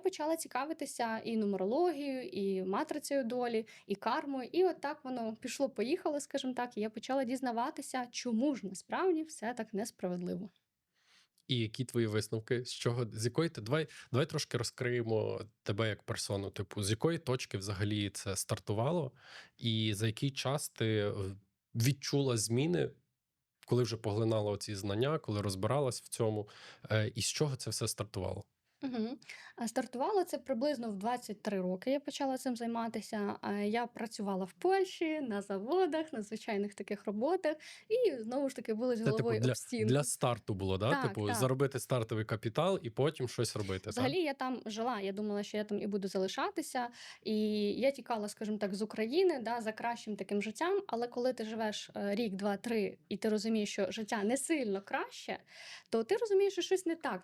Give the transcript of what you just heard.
почала цікавитися і нумерологією, і матрицею долі, і кармою. І от так воно пішло-поїхало, скажімо так, і я почала дізнаватися, чому ж насправді все так несправедливо. І які твої висновки? З чого з якої ти давай, давай трошки розкриємо тебе як персону. Типу, з якої точки взагалі це стартувало, і за який час ти е, відчула зміни, коли вже поглинала ці знання, коли розбиралась в цьому, е, і з чого це все стартувало? Угу. Стартувало це приблизно в 23 роки. Я почала цим займатися. Я працювала в Польщі на заводах, на звичайних таких роботах, і знову ж таки були з типу головою для, об стіну. для старту було, да? Так, типу, так. заробити стартовий капітал і потім щось робити. Взагалі я там жила. Я думала, що я там і буду залишатися. І я тікала, скажімо так, з України да, за кращим таким життям. Але коли ти живеш е, рік, два, три, і ти розумієш, що життя не сильно краще, то ти розумієш, що щось не так.